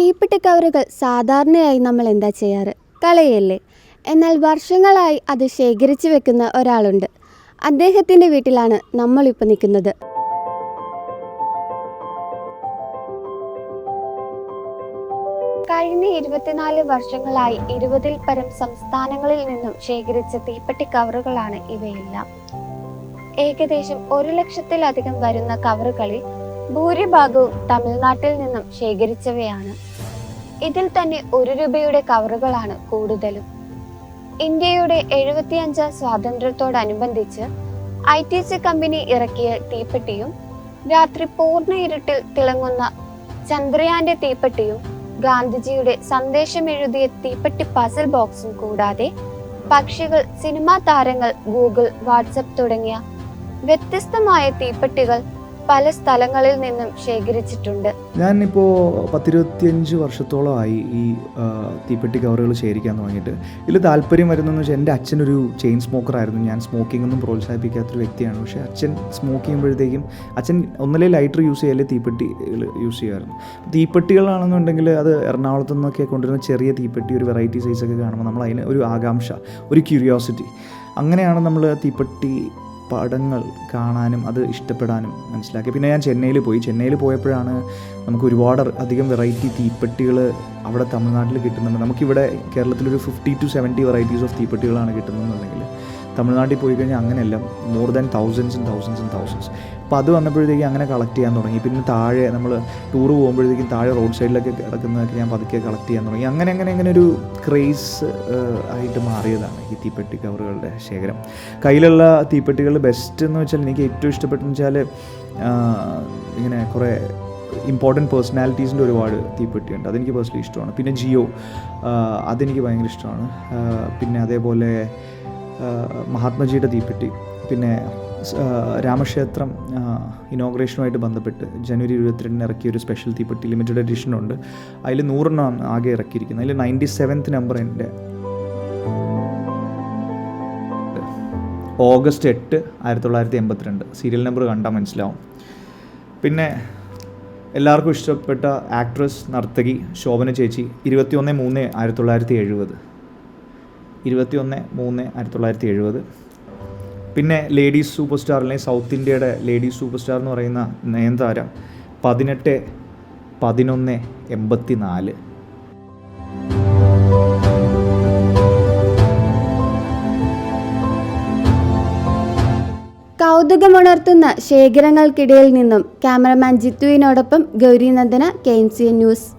തീപ്പെട്ടി കവറുകൾ സാധാരണയായി നമ്മൾ എന്താ ചെയ്യാറ്? കളയല്ലേ. എന്നാൽ വർഷങ്ങളായി അത് ശേഖരിച്ചു വെക്കുന്ന ഒരാളുണ്ട്. അദ്ദേഹത്തിന്റെ വീട്ടിലാണ് നമ്മളിപ്പോൾ നിൽക്കുന്നത്. കഴിഞ്ഞ ഇരുപത്തിനാല് വർഷങ്ങളായി ഇരുപതിൽ പരം സംസ്ഥാനങ്ങളിൽ നിന്നും ശേഖരിച്ച തീപ്പെട്ടി കവറുകളാണ് ഇവയെല്ലാം. ഏകദേശം ഒരു ലക്ഷത്തിലധികം വരുന്ന കവറുകളിൽ ഭൂരിഭാഗവും തമിഴ്നാട്ടിൽ നിന്നും ശേഖരിച്ചവയാണ്. ഇതിൽ തന്നെ ഒരു രൂപയുടെ കവറുകളാണ് കൂടുതലും. ഇന്ത്യയുടെ എഴുപത്തിയഞ്ചാം സ്വാതന്ത്ര്യത്തോടനുബന്ധിച്ച് ഐ ടി സി കമ്പനി ഇറക്കിയ തീപ്പെട്ടിയും രാത്രി പൂർണ ഇരുട്ടിൽ തിളങ്ങുന്ന ചന്ദ്രയാന്റെ തീപ്പെട്ടിയും ഗാന്ധിജിയുടെ സന്ദേശം എഴുതിയ തീപ്പെട്ടി പസൽ ബോക്സും കൂടാതെ പക്ഷികൾ സിനിമാ താരങ്ങൾ ഗൂഗിൾ വാട്സപ്പ് തുടങ്ങിയ വ്യത്യസ്തമായ തീപ്പെട്ടികൾ പല സ്ഥലങ്ങളിൽ നിന്നും ശേഖരിച്ചിട്ടുണ്ട്. ഞാൻ ഞാനിപ്പോൾ പത്തിരുപത്തിയഞ്ച് വർഷത്തോളമായി ഈ തീപ്പെട്ടി കവറുകൾ ശേഖരിക്കാൻ തുടങ്ങിയിട്ട്. ഇതിൽ താല്പര്യം വരുന്നതെന്ന് വെച്ചാൽ എന്റെ അച്ഛനൊരു ചെയിൻ സ്മോക്കർ ആയിരുന്നു. ഞാൻ സ്മോക്കിംഗ് ഒന്നും പ്രോത്സാഹിപ്പിക്കാത്തൊരു വ്യക്തിയാണ്. പക്ഷേ അച്ഛൻ സ്മോക്ക് ചെയ്യുമ്പോഴത്തേക്കും അച്ഛൻ ഒന്നിലെ ലൈറ്റർ യൂസ് ചെയ്യല്ലേ തീപ്പെട്ടികൾ യൂസ് ചെയ്യുമായിരുന്നു. തീപ്പെട്ടികളാണെന്നുണ്ടെങ്കിൽ അത് എറണാകുളത്തു നിന്നൊക്കെ കൊണ്ടുവരുന്ന ചെറിയ തീപ്പെട്ടി ഒരു വെറൈറ്റി സൈസൊക്കെ കാണുമ്പോൾ നമ്മൾ അതിന് ഒരു ആകാംക്ഷ ഒരു ക്യൂരിയോസിറ്റി. അങ്ങനെയാണ് നമ്മൾ തീപ്പെട്ടി പടങ്ങൾ കാണാനും അത് ഇഷ്ടപ്പെടാനും മനസ്സിലാക്കി. പിന്നെ ഞാൻ ചെന്നൈയിൽ പോയി. ചെന്നൈയിൽ പോയപ്പോഴാണ് നമുക്ക് ഒരുപാട് അധികം വെറൈറ്റി തീപ്പെട്ടികൾ അവിടെ തമിഴ്നാട്ടിൽ കിട്ടുന്നുണ്ട്. നമുക്കിവിടെ കേരളത്തിലൊരു fifty two seventy varieties of തീപ്പെട്ടികളാണ് കിട്ടുന്നതെന്നുണ്ടെങ്കിൽ തമിഴ്നാട്ടിൽ പോയി കഴിഞ്ഞാൽ അങ്ങനെയല്ല. More than thousands and thousands and thousands അപ്പോൾ അത് വന്നപ്പോഴത്തേക്കും അങ്ങനെ കളക്ട് ചെയ്യാൻ തുടങ്ങി. പിന്നെ താഴെ നമ്മൾ ടൂർ പോകുമ്പോഴത്തേക്കും താഴെ റോഡ് സൈഡിലൊക്കെ കിടക്കുന്നതൊക്കെ ഞാൻ പതുക്കെ കളക്ട് ചെയ്യാൻ തുടങ്ങി. അങ്ങനെ അങ്ങനെ അങ്ങനെ ഒരു ക്രേസ് ആയിട്ട് മാറിയതാണ് ഈ തീപ്പെട്ടി കവറുകളുടെ ശേഖരം. കയ്യിലുള്ള തീപ്പെട്ടികൾ ബെസ്റ്റ് എന്ന് വെച്ചാൽ എനിക്ക് ഏറ്റവും ഇഷ്ടപ്പെട്ടെന്ന് വെച്ചാൽ ഇങ്ങനെ കുറേ ഇമ്പോർട്ടന്റ് പേഴ്സണാലിറ്റീസിന്റെ ഒരുപാട് തീപ്പെട്ടിയുണ്ട്. അതെനിക്ക് പേഴ്സണലി ഇഷ്ടമാണ്. പിന്നെ ജിയോ അതെനിക്ക് ഭയങ്കര ഇഷ്ടമാണ്. പിന്നെ അതേപോലെ മഹാത്മജിയുടെ തീപ്പെട്ടി. പിന്നെ രാമക്ഷേത്രം ഇനോഗ്രേഷനുമായിട്ട് ബന്ധപ്പെട്ട് ജനുവരി ഇരുപത്തിരണ്ടിന് ഇറക്കിയ ഒരു സ്പെഷ്യൽ തീപ്പെട്ടി ലിമിറ്റഡ് എഡിഷൻ ഉണ്ട്. അതിൽ നൂറെണ്ണമാണ് ആകെ ഇറക്കിയിരിക്കുന്നത് അതിൽ നയന്റി സെവൻത്ത് നമ്പർ എന്റെ ഓഗസ്റ്റ് എട്ട് ആയിരത്തി തൊള്ളായിരത്തി എൺപത്തിരണ്ട്. സീരിയൽ നമ്പർ കണ്ടാൽ മനസ്സിലാവും. പിന്നെ എല്ലാവർക്കും ഇഷ്ടപ്പെട്ട ആക്ട്രസ് നർത്തകി ശോഭന ചേച്ചി ഇരുപത്തിയൊന്ന് മൂന്ന് ആയിരത്തി തൊള്ളായിരത്തി എഴുപത്. ഇരുപത്തിയൊന്ന് മൂന്ന് ആയിരത്തി തൊള്ളായിരത്തി എഴുപത്. പിന്നെ ലേഡീസ് സൂപ്പർ സ്റ്റാർ അല്ലെങ്കിൽ സൗത്ത് ഇന്ത്യയുടെ ലേഡീസ് സൂപ്പർ സ്റ്റാർ എന്ന് പറയുന്ന നയൻതാര പതിനെട്ട് പതിനൊന്ന് എൺപത്തി നാല് കൗതുകമുണർത്തുന്ന ശേഖരങ്ങൾക്കിടയിൽ നിന്നും cameraman ജിത്തുവിനോടൊപ്പം Gauri Nandana K N C news.